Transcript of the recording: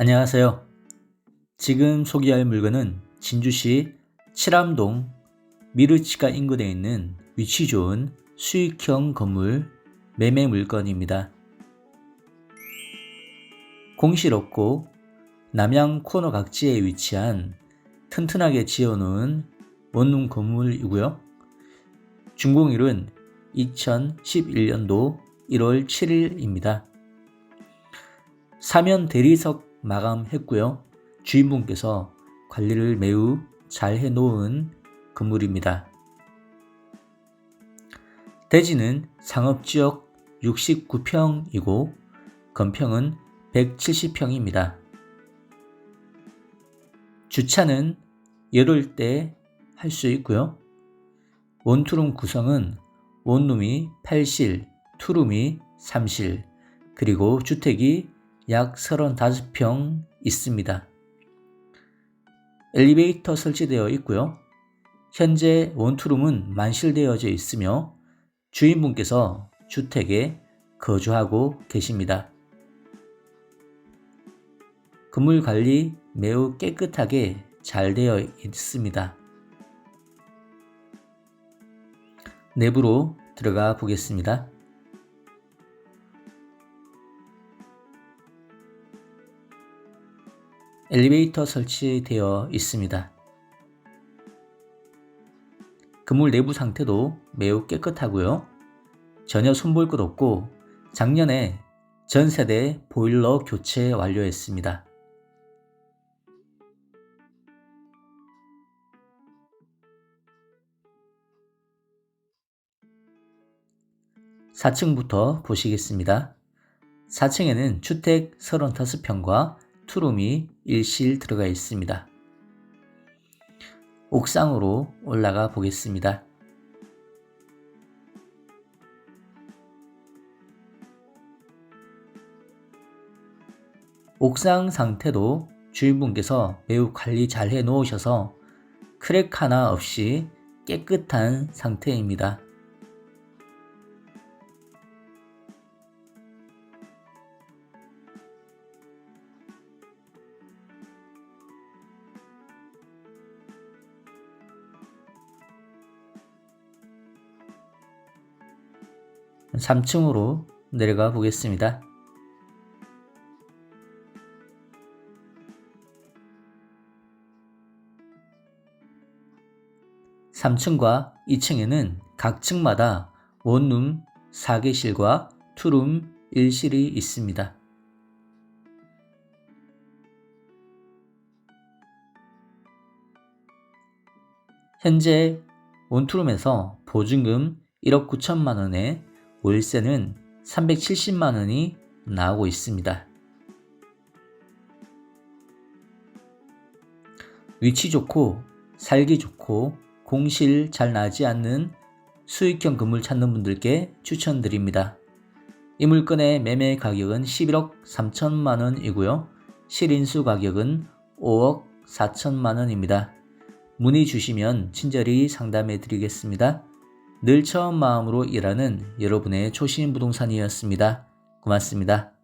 안녕하세요. 지금 소개할 물건은 진주시 칠암동 미르치가 인근에 있는 위치 좋은 수익형 건물 매매 물건입니다. 공실 없고 남양 코너 각지에 위치한 튼튼하게 지어놓은 원룸 건물이고요. 준공일은 2011년도 1월 7일입니다. 사면 대리석 마감했고요. 주인분께서 관리를 매우 잘 해놓은 건물입니다. 대지는 상업지역 69평이고 건평은 170평입니다. 주차는 열흘 때 할 수 있고요. 원투룸 구성은 원룸이 8실, 투룸이 3실, 그리고 주택이 약 35평 있습니다. 엘리베이터 설치되어 있고요. 현재 원투룸은 만실되어져 있으며 주인분께서 주택에 거주하고 계십니다. 건물 관리 매우 깨끗하게 잘 되어 있습니다. 내부로 들어가 보겠습니다. 엘리베이터 설치되어 있습니다. 건물 내부 상태도 매우 깨끗하고요. 전혀 손볼 것 없고 작년에 전 세대 보일러 교체 완료했습니다. (4층부터) 보시겠습니다. 4층에는 주택 35평과 투룸이 일실 들어가 있습니다. 옥상으로 올라가 보겠습니다. 옥상 상태도 주인분께서 매우 관리 잘 해 놓으셔서 크랙 하나 없이 깨끗한 상태입니다. 삼층으로 내려가 보겠습니다. 3층과 2층에는 각 층마다 원룸 4개실과 투룸 1실이 있습니다. 현재 원투룸에서 보증금 1억 9천만 원에 월세는 370만 원이 나오고 있습니다. 위치 좋고 살기 좋고 공실 잘 나지 않는 수익형 건물 찾는 분들께 추천드립니다. 이 물건의 매매 가격은 11억 3천만 원이고요. 실인수 가격은 5억 4천만 원입니다. 문의 주시면 친절히 상담해 드리겠습니다. 늘 처음 마음으로 일하는 여러분의 초심 부동산이었습니다. 고맙습니다.